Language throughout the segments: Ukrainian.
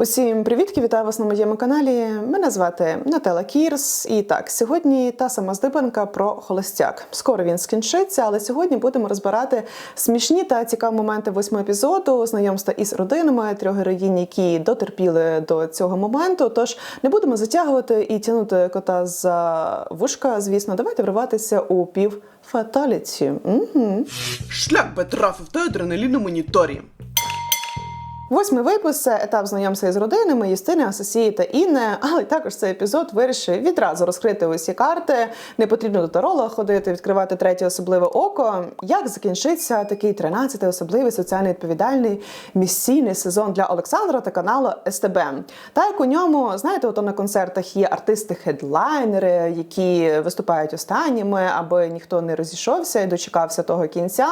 Усім привітки, вітаю вас на моєму каналі. Мене звати Натала Кірс. І так, сьогодні та сама здибанка про холостяк. Скоро він скінчиться, але сьогодні будемо розбирати смішні та цікаві моменти восьмого епізоду, знайомства із родинами трьох героїнь, які дотерпіли до цього моменту. Тож не будемо затягувати і тягнути кота за вушка. Звісно, давайте вриватися у пів фаталіті. Угу. Шлях Петра в той адреналін на моніторі. Восьмий випуск це етап знайомства із родинами Юстини, Асосії та Інни. Але також цей епізод вирішив відразу розкрити усі карти. Не потрібно до таролога ходити, відкривати третє особливе око. Як закінчиться такий 13-й особливий соціально відповідальний місійний сезон для Олександра та каналу СТБ? Так як у ньому, знаєте, ото на концертах є артисти-хедлайнери, які виступають останніми, аби ніхто не розійшовся і дочекався того кінця.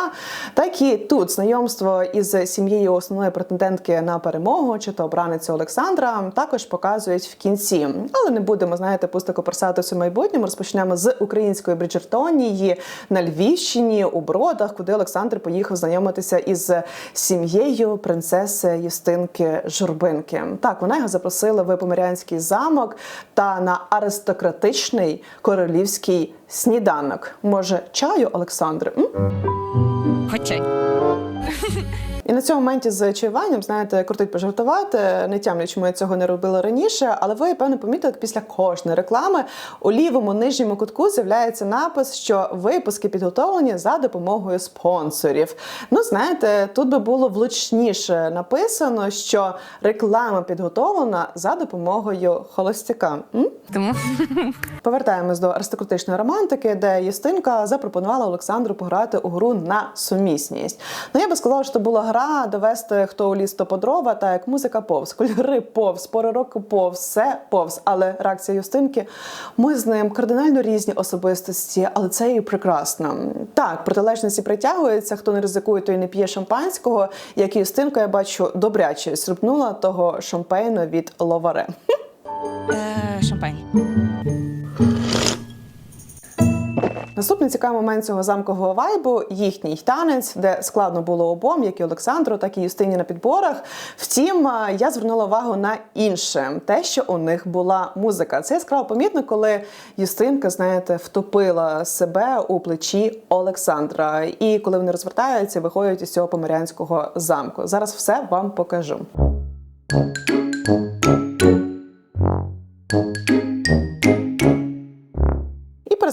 Так і тут знайомство із сім'єю основної претендентки на перемогу, чи то обраницю Олександра, також показують в кінці. Але не будемо, знаєте, пусто копросатися в майбутньому. Розпочнемо з української Бриджертонії на Львівщині у Бродах, куди Олександр поїхав знайомитися із сім'єю принцеси Юстинки Журбинки. Так, вона його запросила в Поморянський замок та на аристократичний королівський сніданок. Може, чаю, Олександр? М? Хочай. І на цьому моменті з чаюванням, знаєте, крутить пожартувати. Не тямлю, чому я цього не робила раніше, але ви певно помітили, як після кожної реклами у лівому нижньому кутку з'являється напис, що випуски підготовлені за допомогою спонсорів. Ну, знаєте, тут би було влучніше написано, що реклама підготовлена за допомогою холостяка. М? Тому Повертаємось до аристократичної романтики, де Юстинка запропонувала Олександру пограти у гру на сумісність. Ну я би сказала, що це була гра довести, хто у ліс, то по дрова, та як музика повз, кольори повз, пори року повз, все повз. Але реакція Юстинки ми з ним кардинально різні особистості, але це і прекрасно. Так, протилежності притягуються. Хто не ризикує, той не п'є шампанського. Як і Юстинка, я бачу добряче срубнула того шампейну від ловаре. шампань. Наступний цікавий момент цього замкового вайбу їхній танець, де складно було обом, як і Олександру, так і Юстині на підборах. Втім, я звернула увагу на інше, те, що у них була музика. Це яскраво помітно, коли Юстинка, знаєте, втопила себе у плечі Олександра. І коли вони розвертаються, виходять із цього поморянського замку. Зараз все вам покажу.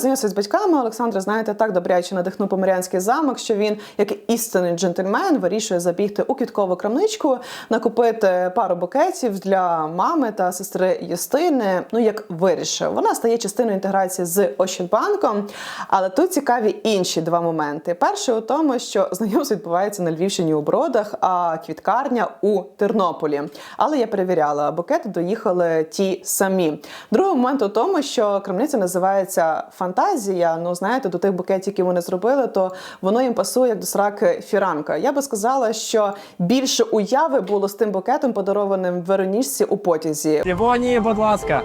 І з батьками. Олександра, знаєте, так добряче надихнув поморянський замок, що він, як істинний джентльмен, вирішує забігти у квіткову крамничку, накупити пару букетів для мами та сестри Юстини. Ну як вирішив, вона стає частиною інтеграції з Ощадбанком. Але тут цікаві інші два моменти. Перший у тому, що знайомство відбувається на Львівщині у Бродах, а квіткарня у Тернополі. Але я перевіряла, букети доїхали ті самі. Другий момент у тому, що крамниця називається фантазія. Ну знаєте, до тих букетів, які вони зробили, то воно їм пасує як до сраки фіранка. Я би сказала, що більше уяви було з тим букетом, подарованим Вероніжці у потязі. Півонії, будь ласка.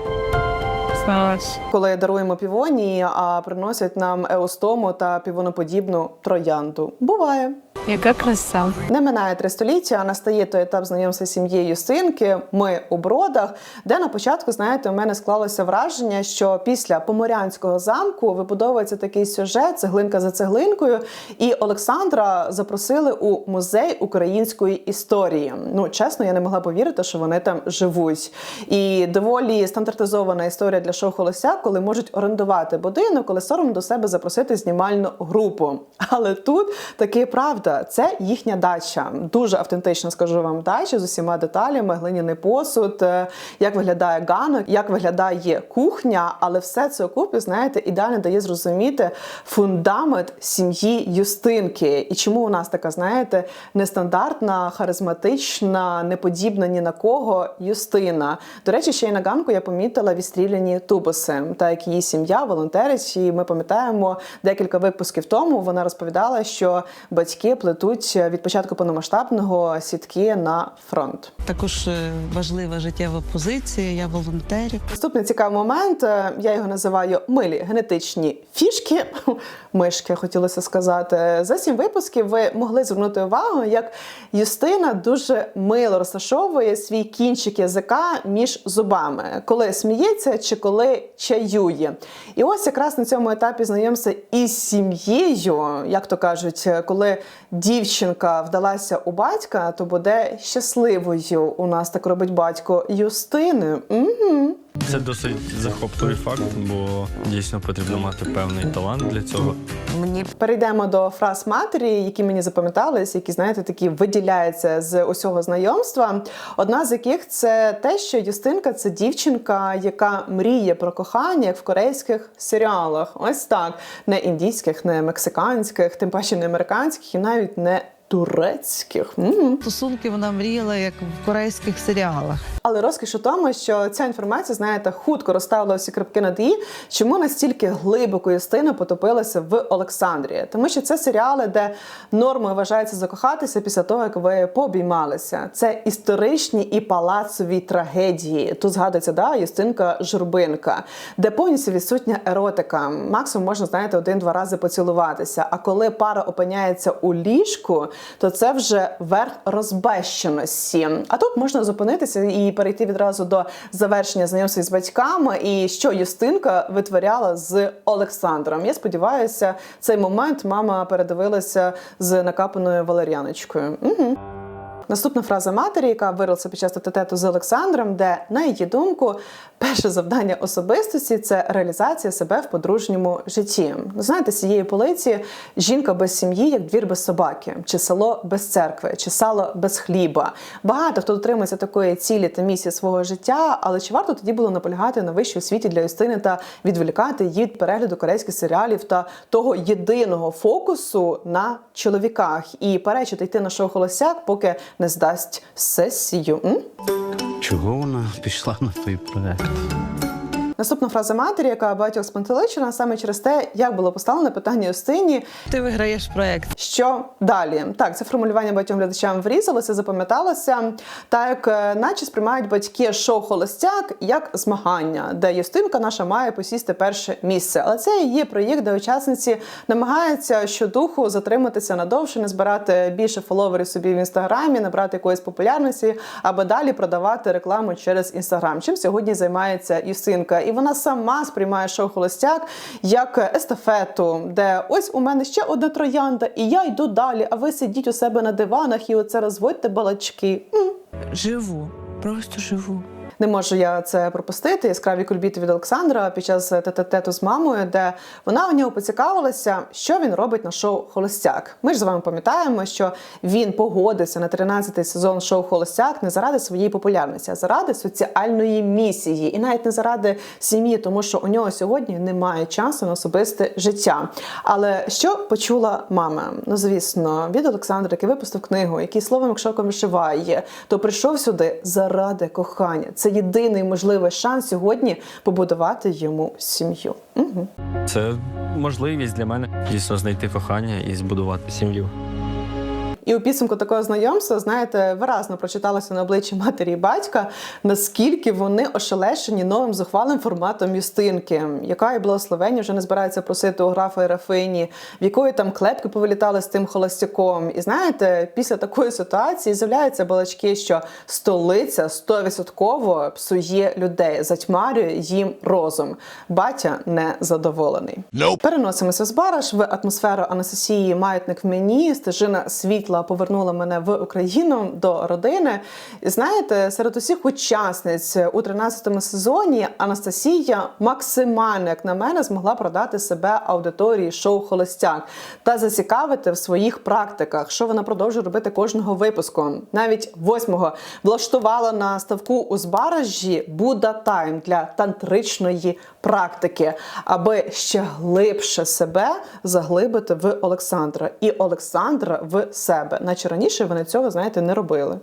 Коли даруємо півонії, а приносять нам еустому та півоноподібну троянду. Буває. Яка краса. Не минає три століття, а настає той етап знайомства з сім'єю Синки. Ми у бродах, де на початку, знаєте, у мене склалося враження, що після поморянського замку вибудовується такий сюжет, цеглинка за цеглинкою. І Олександра запросили у музей української історії. Ну, чесно, я не могла повірити, що вони там живуть. І доволі стандартизована історія для шоу Холостяк, коли можуть орендувати будинок, коли соромно до себе запросити знімальну групу. Але тут таки правда, це їхня дача. Дуже автентична, скажу вам, дача з усіма деталями, глиняний посуд, е, як виглядає ганок, як виглядає кухня, але все це окупі, знаєте, ідеально дає зрозуміти фундамент сім'ї Юстинки. І чому у нас така, знаєте, нестандартна, харизматична, неподібна ні на кого Юстина. До речі, ще й на ганку я помітила відстріляні тубуси, так як її сім'я волонтерить. І ми пам'ятаємо декілька випусків тому. Вона розповідала, що батьки плетуть від початку повномасштабного сітки на фронт. Також е, важлива життєва позиція. Я волонтерю. Наступний цікавий момент. е, Я його називаю милі генетичні фішки. Мишки хотілося сказати. За сім випусків ви могли звернути увагу, як Юстина дуже мило розташовує свій кінчик язика між зубами, коли сміється чи коли чаює. І ось якраз на цьому етапі знайомся із сім'єю, як то кажуть, коли дівчинка вдалася у батька, то буде щасливою. У нас так робить батько Юстини. Угу. Це досить захопливий факт, бо дійсно потрібно мати певний талант для цього. Мені Перейдемо до фраз матері, які мені запам'ятались, які знаєте, такі виділяються з усього знайомства. Одна з яких це те, що Юстинка це дівчинка, яка мріє про кохання, як в корейських серіалах. Ось так, не індійських, не мексиканських, тим паче не американських і навіть не турецьких. М. стосунки вона мріяла як в корейських серіалах. Але розкіш у тому, що ця інформація, знаєте, хутко розставила всі крапки над «і», чому настільки глибоко Юстина потопилася в Олександрії. Тому що це серіали, де нормою вважається закохатися після того, як ви пообіймалися. Це історичні і палацові трагедії. Тут згадується да, Юстинка Журбинка, де повністю відсутня еротика. Максимум можна, знаєте, один-два рази поцілуватися. А коли пара опиняється у ліжку, то це вже верх розбещеності. А тут можна зупинитися і перейти відразу до завершення знайомства з батьками, і що Юстинка витворяла з Олександром. Я сподіваюся, цей момент мама передивилася з накапаною валер'яночкою. Угу. Наступна фраза матері, яка вирилася під час тетету з Олександром, де, на її думку, перше завдання особистості це реалізація себе в подружньому житті. Ну, Знаєте, з цієї полиці жінка без сім'ї, як двір без собаки, чи село без церкви, чи сало без хліба. Багато хто дотримується такої цілі та місії свого життя, але чи варто тоді було наполягати на вищій освіті для Юстини та відволікати її від перегляду корейських серіалів та того єдиного фокусу на чоловіках і перечити йти на шоу Холосяк, поки не здасть сесію. Чого вона пішла на той проект? Наступна фраза матері, яка багатьох спантеличена саме через те, як було поставлене питання Юстині, Ти виграєш проект. Що далі? Так, це формулювання багатьом глядачам врізалося, запам'яталося. Так як е, наче сприймають батьки шоу Холостяк як змагання, де Юстинка наша має посісти перше місце. Але це є проєкт, де учасниці намагаються щодуху затриматися надовше, не збирати більше фоловерів собі в інстаграмі, набрати якоїсь популярності, аби далі продавати рекламу через інстаграм. Чим сьогодні займається Юстинка? І вона сама сприймає шоу Холостяк як естафету, де ось у мене ще одна троянда, і я йду далі. А ви сидіть у себе на диванах і оце розводьте балачки. Живу, просто живу. Не можу я це пропустити. Яскраві кульбіти від Олександра під час тет-тету з мамою, де вона у нього поцікавилася, що він робить на шоу Холостяк. Ми ж з вами пам'ятаємо, що він погодився на 13-й сезон шоу Холостяк не заради своєї популярності, а заради соціальної місії, і навіть не заради сім'ї, тому що у нього сьогодні немає часу на особисте життя. Але що почула мама? Ну звісно, від Олександра, який випустив книгу, який словом шоком вишиває, то прийшов сюди заради кохання. Це єдиний можливий шанс сьогодні побудувати йому сім'ю. Угу. Це можливість для мене дійсно знайти кохання і збудувати сім'ю. І у підсумку такого знайомства, знаєте, виразно прочиталося на обличчі матері і батька, наскільки вони ошелешені новим зухвалим форматом Юстинки, яка і благословення вже не збирається просити у графа і Рафині, в якої там клепки повилітали з тим холостяком. І знаєте, після такої ситуації з'являються балачки, що столиця стовідсотково псує людей, затьмарює їм розум. Батя не задоволений. Переносимося з Бараш в атмосферу Анастасії Маятник в мені. Стежина світла повернула мене в Україну до родини. І знаєте, серед усіх учасниць у 13-му сезоні Анастасія максимально, як на мене, змогла продати себе аудиторії шоу Холостяк та зацікавити в своїх практиках, що вона продовжує робити кожного випуску. Навіть восьмого влаштувала на ставку у Збаражі Будда Тайм для тантричної практики, аби ще глибше себе заглибити в Олександра і Олександра в себе. Себе, наче раніше вони цього, знаєте, не робили.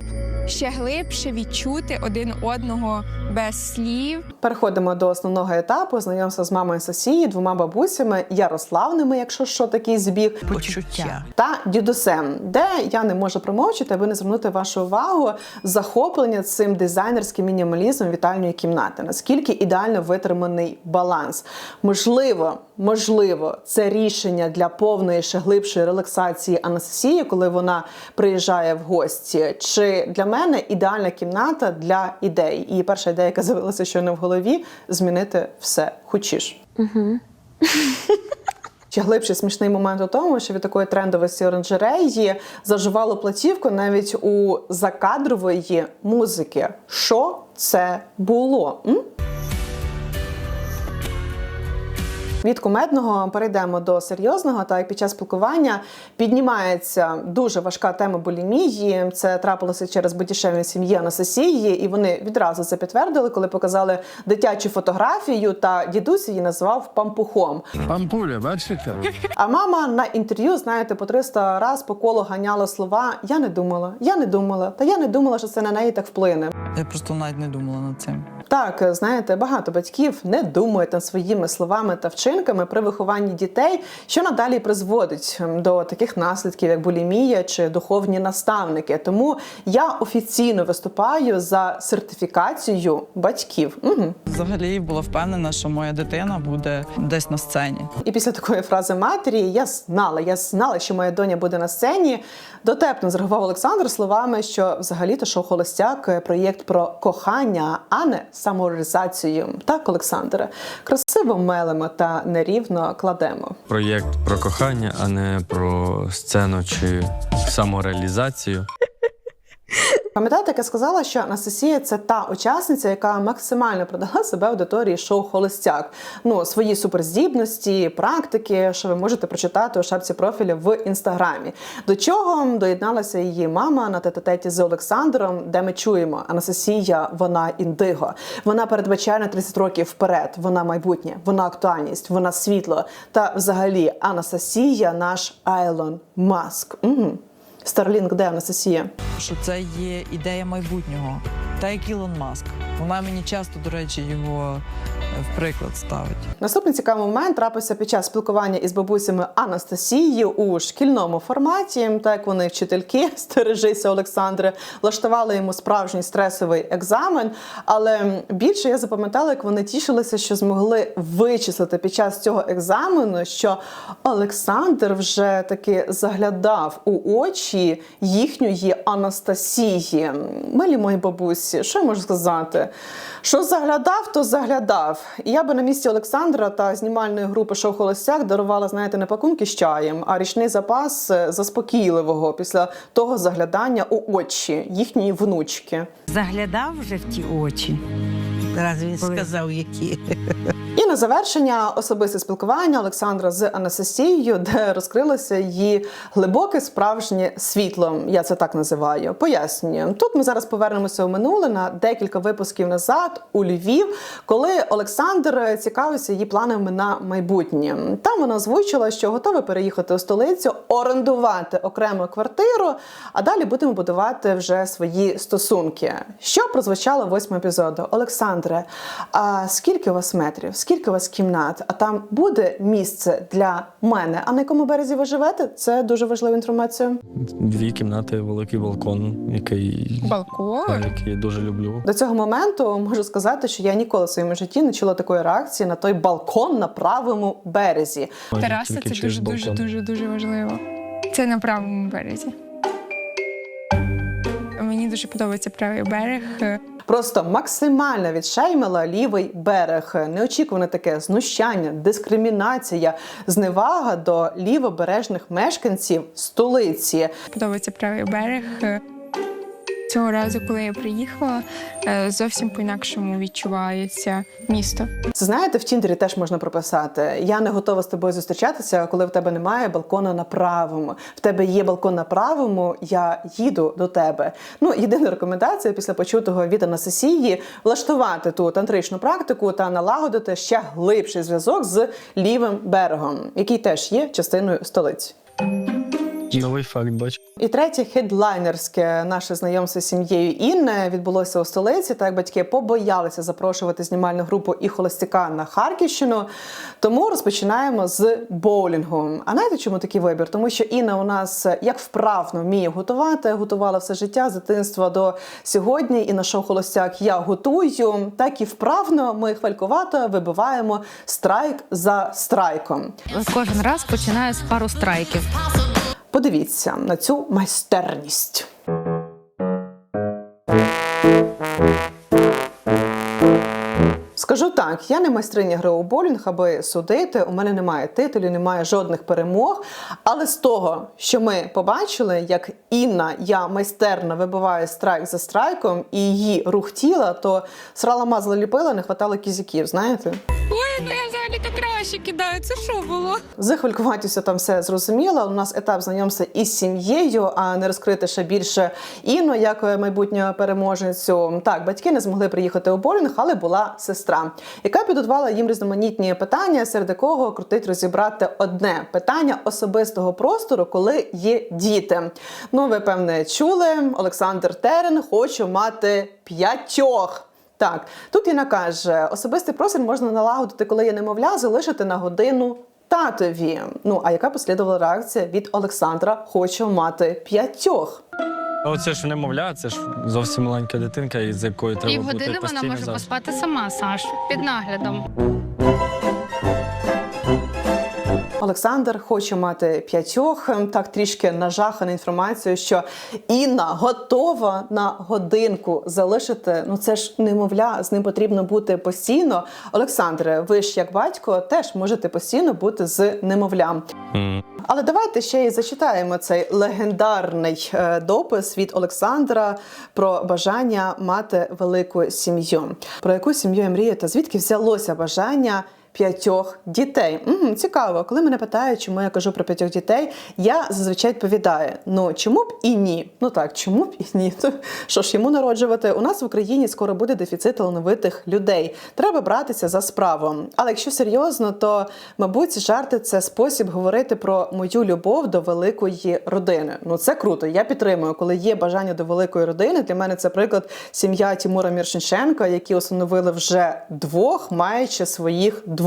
Ще глибше відчути один одного без слів. Переходимо до основного етапу знайомства з мамою Сосії, двома бабусями, Ярославними, якщо що такий збіг, Почуття. та дідусем, де я не можу промовчати, аби не звернути вашу увагу захоплення цим дизайнерським мінімалізмом вітальної кімнати. Наскільки ідеально витриманий баланс? Можливо, можливо, це рішення для повної ще глибшої релаксації Анастасії, коли вона приїжджає в гості. Чи для мене ідеальна кімната для ідей? І перша ідея, яка з'явилася щойно в голові, змінити все. Хочеш? Ще глибший смішний момент у тому, що від такої трендовості оранжереї заживало платівку навіть у закадрової музики. Що це було? М? Від кумедного перейдемо до серйозного. Та під час спілкування піднімається дуже важка тема булімії. Це трапилося через будішевні сім'ї Анастасії, і вони відразу це підтвердили, коли показали дитячу фотографію. Та дідусь її назвав пампухом. Пампуля, бачите? А мама на інтерв'ю, знаєте, по 300 раз по колу ганяла слова Я не думала, я не думала, та я не думала, що це на неї так вплине. Я просто навіть не думала над цим. Так, знаєте, багато батьків не думають над своїми словами та вчинками при вихованні дітей, що надалі призводить ем, до таких наслідків, як булімія чи духовні наставники. Тому я офіційно виступаю за сертифікацію батьків. Угу. Взагалі була впевнена, що моя дитина буде десь на сцені. І після такої фрази матері я знала, я знала, що моя доня буде на сцені. Дотепно зреагував Олександр словами, що взагалі-то шоу Холостяк проєкт про кохання, а не самореалізацію. Так, Олександре, красиво мелимо та нерівно кладемо. Проєкт про кохання, а не про сцену чи самореалізацію. Пам'ятаєте, як я сказала, що Анастасія це та учасниця, яка максимально продала себе аудиторії шоу Холостяк. Ну, свої суперздібності, практики, що ви можете прочитати у шапці профіля в інстаграмі. До чого доєдналася її мама на тет-а-теті з Олександром, де ми чуємо Анастасія, вона індиго. Вона передбачає на 30 років вперед. Вона майбутнє, вона актуальність, вона світло. Та взагалі Анастасія наш Айлон Маск. Угу. Старлінг, де Анастасія? Що це є ідея майбутнього. Та як Ілон Маск. Вона мені часто, до речі, його в приклад ставить. Наступний цікавий момент трапився під час спілкування із бабусями Анастасії у шкільному форматі. Так вони вчительки, стережися Олександре, влаштували йому справжній стресовий екзамен. Але більше я запам'ятала, як вони тішилися, що змогли вичислити під час цього екзамену, що Олександр вже таки заглядав у очі їхньої Анастасії. Милі мої бабусі, що я можу сказати? Що заглядав, то заглядав. І я би на місці Олександра та знімальної групи шоу Холостяк дарувала, знаєте, не пакунки з чаєм, а річний запас е, заспокійливого після того заглядання у очі їхньої внучки. Заглядав вже в ті очі. Раз він сказав, які. І на завершення особисте спілкування Олександра з Анастасією, де розкрилося її глибоке справжнє світло. Я це так називаю. Пояснюю. Тут ми зараз повернемося у минуле на декілька випусків назад у Львів, коли Олександр цікавився її планами на майбутнє. Там вона озвучила, що готова переїхати у столицю, орендувати окрему квартиру, а далі будемо будувати вже свої стосунки. Що прозвучало в восьмому епізоду? Олександре, а скільки у вас метрів? Скільки у вас кімнат? А там буде місце для мене? А на якому березі ви живете? Це дуже важлива інформація. Дві кімнати, великий балкон, який, Балкон. та, який я дуже люблю. До цього моменту можу сказати, що я ніколи в своєму житті не чула такої реакції на той балкон на правому березі. Тераса це дуже дуже дуже дуже важливо. Це на правому березі. Мені дуже подобається правий берег. Просто максимально відшеймила лівий берег. Неочікуване таке знущання, дискримінація, зневага до лівобережних мешканців столиці. Подобається правий берег. Цього разу, коли я приїхала, е, зовсім по-інакшому відчувається місто. Це знаєте, в Тіндері теж можна прописати. Я не готова з тобою зустрічатися, коли в тебе немає балкона на правому. В тебе є балкон на правому, я їду до тебе. Ну, єдина рекомендація після почутого від Анастасії влаштувати ту тантричну практику та налагодити ще глибший зв'язок з лівим берегом, який теж є частиною столиці. Новий факт бачу. І третє хедлайнерське наше знайомство з сім'єю Інни відбулося у столиці. Так батьки побоялися запрошувати знімальну групу і холостяка на Харківщину. Тому розпочинаємо з боулінгу. А знаєте, чому такий вибір? Тому що Інна у нас як вправно вміє готувати, готувала все життя з дитинства до сьогодні. І на шоу Холостяк я готую. Так і вправно ми хвалькувато вибиваємо страйк за страйком. Кожен раз починаю з пару страйків. Подивіться на цю майстерність. Скажу так, я не майстриня гри у болінг, аби судити. У мене немає титулів, немає жодних перемог. Але з того, що ми побачили, як Інна, я майстерно вибиваю страйк за страйком і її рух тіла, то срала мазла ліпила, не хватало кізяків, знаєте? Ой, ну я взагалі то краще кидаю. Це що було? З там все зрозуміло. У нас етап знайомства із сім'єю, а не розкрити ще більше Інну, як майбутнього переможницю. Так, батьки не змогли приїхати у болінг, але була сестра, яка підготувала їм різноманітні питання, серед якого крутить розібрати одне питання особистого простору, коли є діти. Ну, ви певне чули. Олександр Терен хоче мати п'ятьох. Так, тут Інна каже, особистий простір можна налагодити, коли є немовля, залишити на годину татові. Ну а яка послідувала реакція від Олександра? Хочу мати п'ятьох. Оце ж немовля, це ж зовсім маленька дитинка, із якою треба бути Півгодини вона може завжди. поспати сама, Саш, під наглядом. Олександр хоче мати п'ятьох. Так трішки нажахана інформацією, що Інна готова на годинку залишити. Ну це ж немовля, з ним потрібно бути постійно. Олександре, ви ж як батько теж можете постійно бути з немовлям. Але давайте ще й зачитаємо цей легендарний е, допис від Олександра про бажання мати велику сім'ю. Про яку сім'ю мрієте? Звідки взялося бажання? П'ятьох дітей. М, цікаво, коли мене питають, чому я кажу про п'ятьох дітей, я зазвичай відповідаю: ну чому б і ні? Ну так, чому б і ні? Що ж йому народжувати? У нас в Україні скоро буде дефіцит талановитих людей. Треба братися за справу. Але якщо серйозно, то мабуть жарти це спосіб говорити про мою любов до великої родини. Ну це круто. Я підтримую, коли є бажання до великої родини. Для мене це приклад сім'я Тимура Міршинченка, які усиновили вже двох, маючи своїх двох.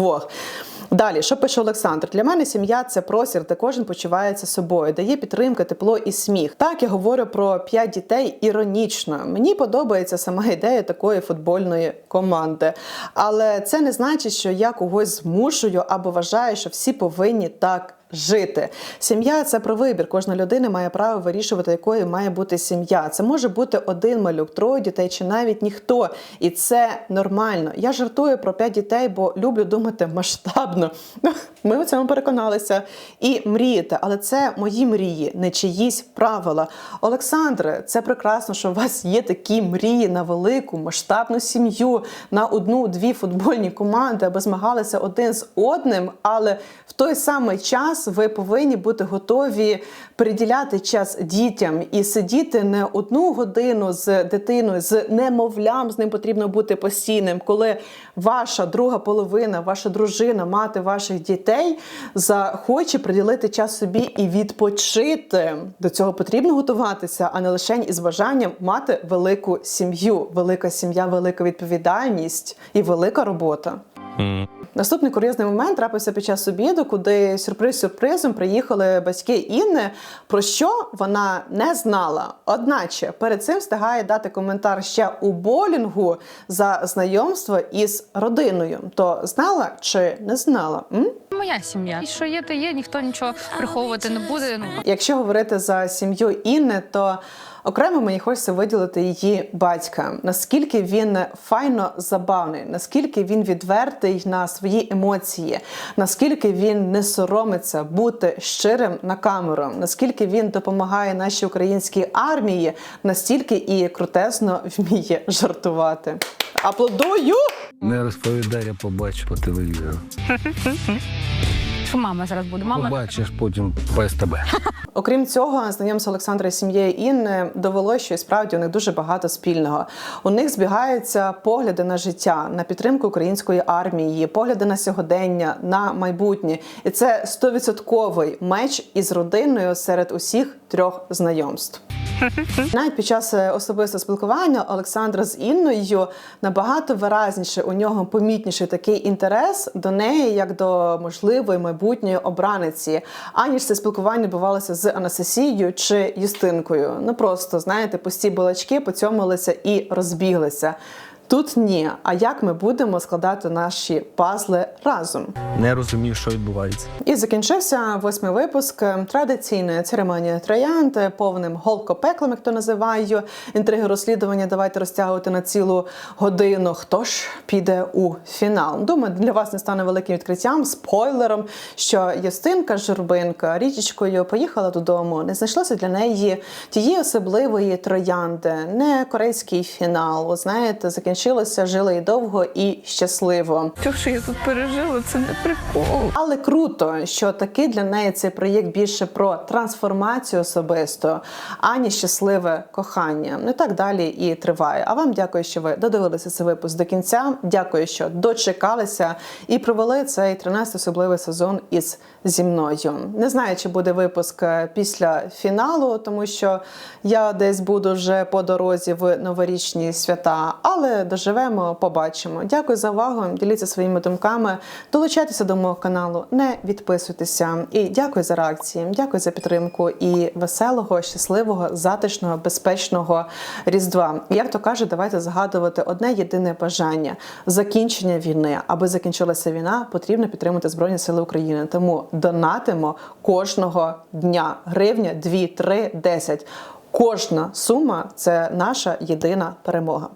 Далі, що пише Олександр? Для мене сім'я це простір, де кожен почувається собою, дає підтримка, тепло і сміх. Так я говорю про п'ять дітей іронічно. Мені подобається сама ідея такої футбольної команди. Але це не значить, що я когось змушую або вважаю, що всі повинні так. Жити сім'я це про вибір. Кожна людина має право вирішувати, якою має бути сім'я. Це може бути один малюк, троє дітей чи навіть ніхто, і це нормально. Я жартую про п'ять дітей, бо люблю думати масштабно. Ми у цьому переконалися і мрієте, але це мої мрії, не чиїсь правила. Олександре, це прекрасно, що у вас є такі мрії на велику масштабну сім'ю, на одну-дві футбольні команди, аби змагалися один з одним, але в той самий час ви повинні бути готові приділяти час дітям і сидіти не одну годину з дитиною, з немовлям. З ним потрібно бути постійним, коли ваша друга половина, ваша дружина, мати ваших дітей захоче приділити час собі і відпочити. До цього потрібно готуватися, а не лише із бажанням мати велику сім'ю. Велика сім'я, велика відповідальність і велика робота. М. Наступний курйозний момент трапився під час обіду, куди сюрприз сюрпризом приїхали батьки Інни, про що вона не знала. Одначе перед цим встигає дати коментар ще у болінгу за знайомство із родиною. То знала чи не знала? М? Моя сім'я. І що є, то є, ніхто нічого приховувати не буде. Ну, Якщо говорити за сім'ю Інни, то окремо мені хочеться виділити її батька. Наскільки він файно забавний, наскільки він відвертий на свої емоції, наскільки він не соромиться бути щирим на камеру, наскільки він допомагає нашій українській армії, настільки і крутезно вміє жартувати. Аплодую! Не розповідай, я побачу по телевізору. що мама зараз буде? Мама Побачиш потім по СТБ. Окрім цього, знайомство Олександра з сім'єю Інни довело, що і справді у них дуже багато спільного. У них збігаються погляди на життя, на підтримку української армії, погляди на сьогодення, на майбутнє. І це стовідсотковий меч із родиною серед усіх трьох знайомств. Навіть під час е, особистого спілкування Олександра з Інною набагато виразніше у нього помітніший такий інтерес до неї, як до можливої майбутньої обраниці, аніж це спілкування бувалося з Анастасією чи Юстинкою. Ну просто знаєте, пусті балачки поцьомилися і розбіглися. Тут ні. А як ми будемо складати наші пазли разом? Не розумів, що відбувається. І закінчився восьмий випуск традиційної церемонії троянд повним голкопеклом, як то називаю. Інтриги розслідування давайте розтягувати на цілу годину. Хто ж піде у фінал? Думаю, для вас не стане великим відкриттям, спойлером, що Юстинка Журбинка річечкою поїхала додому. Не знайшлося для неї тієї особливої троянди, не корейський фінал. Знаєте, закінчилося жили і довго і щасливо. Те, що я тут пережила, це не прикол. Але круто, що таки для неї цей проєкт більше про трансформацію особисто, ані щасливе кохання. Не так далі і триває. А вам дякую, що ви додивилися цей випуск до кінця. Дякую, що дочекалися і провели цей 13 особливий сезон із зі мною. Не знаю, чи буде випуск е, після фіналу, тому що я десь буду вже по дорозі в новорічні свята, але доживемо, побачимо. Дякую за увагу. Діліться своїми думками. Долучайтеся до мого каналу, не відписуйтеся. І дякую за реакції. Дякую за підтримку і веселого, щасливого, затишного, безпечного різдва. Як то каже, давайте згадувати одне єдине бажання закінчення війни. Аби закінчилася війна, потрібно підтримати Збройні Сили України. Тому донатимо кожного дня. Гривня, 2, 3, 10. Кожна сума це наша єдина перемога.